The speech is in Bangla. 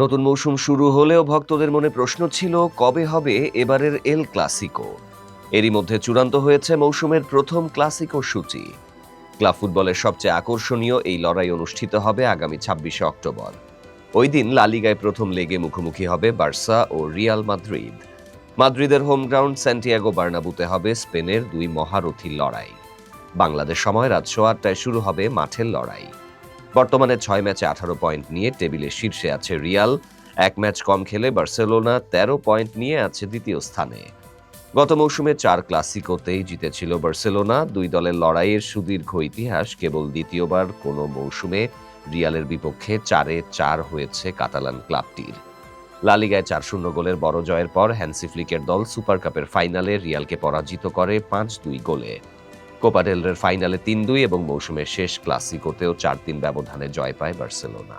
নতুন মৌসুম শুরু হলেও ভক্তদের মনে প্রশ্ন ছিল, কবে হবে এবারের এল ক্লাসিকো এরই মধ্যে চূড়ান্ত হয়েছে মৌসুমের প্রথম ক্লাসিকো সূচি। ক্লাব ফুটবলের সবচেয়ে আকর্ষণীয় এই লড়াই অনুষ্ঠিত হবে আগামী ছাব্বিশে অক্টোবর। ওই দিন লালিগায় প্রথম লেগে মুখোমুখি হবে বার্সা ও রিয়াল মাদ্রিদ। মাদ্রিদের হোম গ্রাউন্ড স্যান্টিয়াগো বার্নাবুতে হবে স্পেনের দুই মহারথীর লড়াই। বাংলাদেশ সময় রাত সোয়া আটটায় শুরু হবে মাঠের লড়াই। বর্তমানে ছয় ম্যাচে আঠারো পয়েন্ট নিয়ে টেবিলের শীর্ষে আছে রিয়াল। এক ম্যাচ কম খেলে বার্সেলোনা তেরো পয়েন্ট নিয়ে আছে দ্বিতীয় স্থানে। গত মৌসুমে চার ক্লাসিকোতেই জিতেছিল বার্সেলোনা। দুই দলের লড়াইয়ের সুদীর্ঘ ইতিহাস কেবল দ্বিতীয়বার কোনো মৌসুমে রিয়ালের বিপক্ষে চারে চার হয়েছে কাতালান ক্লাবটির। লালিগায় চার শূন্য গোলের বড় জয়ের পর হ্যান্সি ফ্লিকের দল সুপার কাপের ফাইনালে রিয়ালকে পরাজিত করে পাঁচ দুই গোলে। কোপা ডেলের ফাইনালে তিন দুই এবং মৌসুমের শেষ ক্লাসিকোতেও চার তিন ব্যবধানে জয় পায় বার্সেলোনা।